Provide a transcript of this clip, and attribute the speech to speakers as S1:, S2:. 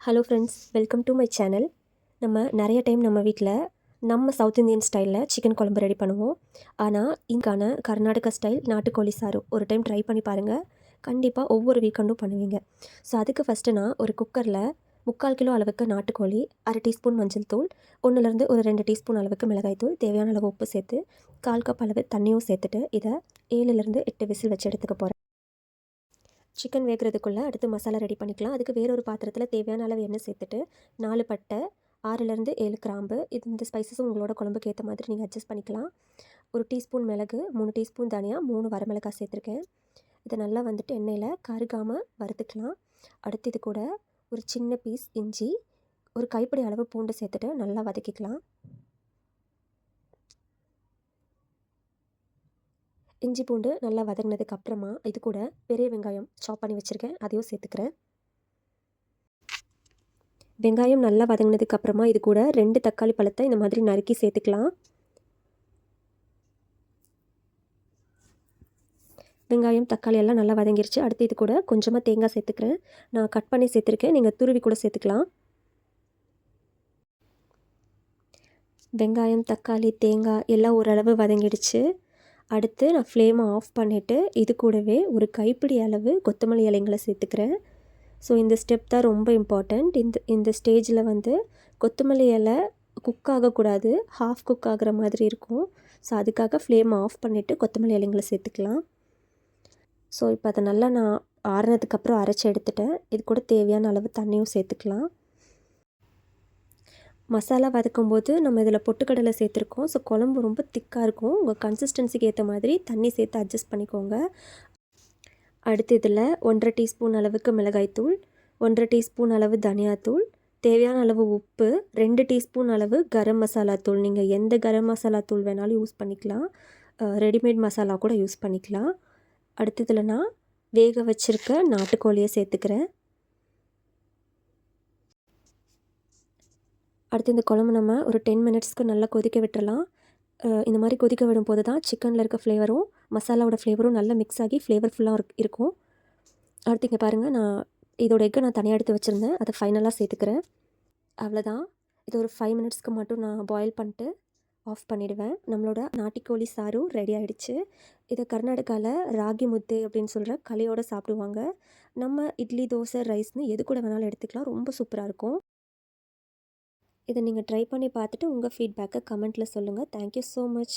S1: Hello friends welcome to my channel நம்ம நிறைய time நம்ம வீட்டில் நம்ம சவுத் இந்தியன் ஸ்டைலில் சிக்கன் குழம்பு ரெடி பண்ணுவோம். ஆனால் இங்கான கர்நாடகா ஸ்டைல் நாட்டுக்கோழி சாறு ஒரு டைம் ட்ரை பண்ணி பாருங்கள் கண்டிப்பாக ஒவ்வொரு வீக்கெண்டும் பண்ணுவீங்க. ஸோ அதுக்கு ஃபஸ்ட்டு நான் ஒரு குக்கரில் முக்கால் கிலோ அளவுக்கு நாட்டுக்கோழி அரை டீஸ்பூன் மஞ்சள் தூள் ஒன்றுலேருந்து ஒரு ரெண்டு டீஸ்பூன் அளவுக்கு மிளகாய் தூள் தேவையான அளவு உப்பு சேர்த்து கால் கப் அளவு தண்ணியும் சேர்த்துட்டு இதை ஏழுலேருந்து எட்டு விசில் வச்சு எடுத்துக்க போகிறேன் சிக்கன் வேகிறதுக்குள்ளே அடுத்து மசாலா ரெடி பண்ணிக்கலாம். அதுக்கு வேறொரு பாத்திரத்தில் தேவையான அளவு எண்ணெய் சேர்த்துட்டு நாலு பட்டை ஆறுலேருந்து ஏழு கிராம்பு இது இந்த ஸ்பைசஸும் உங்களோட குழம்புக்கு ஏற்ற மாதிரி நீங்கள் அட்ஜஸ்ட் பண்ணிக்கலாம். ஒரு டீஸ்பூன் மிளகு மூணு டீஸ்பூன் தனியாக மூணு வரமிளகாய் சேர்த்துருக்கேன். இதை நல்லா வந்துட்டு எண்ணெயில் கருகாமல் வறுத்துக்கலாம். அடுத்து இது கூட ஒரு சின்ன பீஸ் இஞ்சி ஒரு கைப்பிடி அளவு பூண்டு சேர்த்துட்டு நல்லா வதக்கிக்கலாம். இஞ்சி பூண்டு நல்லா வதங்கினதுக்கு அப்புறமா இது கூட பெரிய வெங்காயம் சாப் பண்ணி வச்சுருக்கேன். அதையும் சேர்த்துக்கிறேன். வெங்காயம் நல்லா வதங்கினதுக்கு அப்புறமா இது கூட ரெண்டு தக்காளி பழத்தை இந்த மாதிரி நறுக்கி சேர்த்துக்கலாம். வெங்காயம் தக்காளி எல்லாம் நல்லா வதங்கிருச்சு. அடுத்து இது கூட கொஞ்சமாக தேங்காய் சேர்த்துக்கிறேன். நான் கட் பண்ணி சேர்த்துருக்கேன். நீங்கள் துருவி கூட சேர்த்துக்கலாம். வெங்காயம் தக்காளி தேங்காய் எல்லாம் ஓரளவு வதங்கிடுச்சு. அடுத்து நான் ஃப்ளேமை ஆஃப் பண்ணிவிட்டு இது கூடவே ஒரு கைப்பிடி அளவு கொத்தமல்லி இலைங்களை சேர்த்துக்கிறேன். ஸோ இந்த ஸ்டெப் தான் ரொம்ப இம்பார்ட்டண்ட் இந்த இந்த ஸ்டேஜில் வந்து கொத்தமல்லி இலை குக் ஆகக்கூடாது. ஹாஃப் குக் ஆகிற மாதிரி இருக்கும். ஸோ அதுக்காக ஃப்ளேமை ஆஃப் பண்ணிவிட்டு கொத்தமல்லி இலைங்களை சேர்த்துக்கலாம். ஸோ இப்போ அதை நல்லா நான் ஆறுனதுக்கப்புறம் அரைச்சி எடுத்துட்டேன். இது கூட தேவையான அளவு தண்ணியும் சேர்த்துக்கலாம். மசாலா வதக்கும் போது நம்ம இதில் பொட்டுக்கடலை சேர்த்துருக்கோம். ஸோ குழம்பு ரொம்ப திக்காக இருக்கும். உங்கள் கன்சிஸ்டன்சிக்கு ஏற்ற மாதிரி தண்ணி சேர்த்து அட்ஜஸ்ட் பண்ணிக்கோங்க. அடுத்து இதில் ஒன்றரை டீஸ்பூன் அளவுக்கு மிளகாய்த்தூள் ஒன்றரை டீஸ்பூன் அளவு தனியாத்தூள் தேவையான அளவு உப்பு ரெண்டு டீஸ்பூன் அளவு கரம் மசாலா தூள். நீங்கள் எந்த கரம் மசாலா தூள் வேணாலும் யூஸ் பண்ணிக்கலாம். ரெடிமேட் மசாலா கூட யூஸ் பண்ணிக்கலாம். அடுத்ததில் நான் வேக வச்சுருக்க நாட்டுக்கோழியை சேர்த்துக்கிறேன். அடுத்து இந்த குழம்பு நம்ம ஒரு டென் மினிட்ஸ்க்கு நல்லா கொதிக்க விட்டுறலாம். இந்த மாதிரி கொதிக்க விடும் போது தான் சிக்கனில் இருக்க ஃப்ளேவரும் மசாலாவோட ஃப்ளேவரும் நல்லா மிக்ஸ் ஆகி ஃப்ளேவர்ஃபுல்லாக இருக்கும். அடுத்து இங்கே பாருங்கள் நான் இதோட எக்கை நான் தனியாக எடுத்து வச்சுருந்தேன். அதை ஃபைனலாக சேர்த்துக்கிறேன். அவ்வளோதான் இது ஒரு ஃபைவ் மினிட்ஸ்க்கு மட்டும் நான் பாயில் பண்ணிட்டு ஆஃப் பண்ணிவிடுவேன் நம்மளோட நாட்டிக்கோழி சாரும் ரெடி ஆகிடுச்சு இதை கர்நாடகாவில் ராகி முத்து அப்படின்னு சொல்கிற களியோடு சாப்பிடுவாங்க. நம்ம இட்லி தோசை ரைஸ்னு எது கூட வேணாலும் எடுத்துக்கலாம். ரொம்ப சூப்பராக இருக்கும். இதை நீங்கள் ட்ரை பண்ணி பார்த்துட்டு உங்கள் ஃபீட்பேக்கை கமெண்ட்டில் சொல்லுங்கள் தேங்க்யூ ஸோ மச்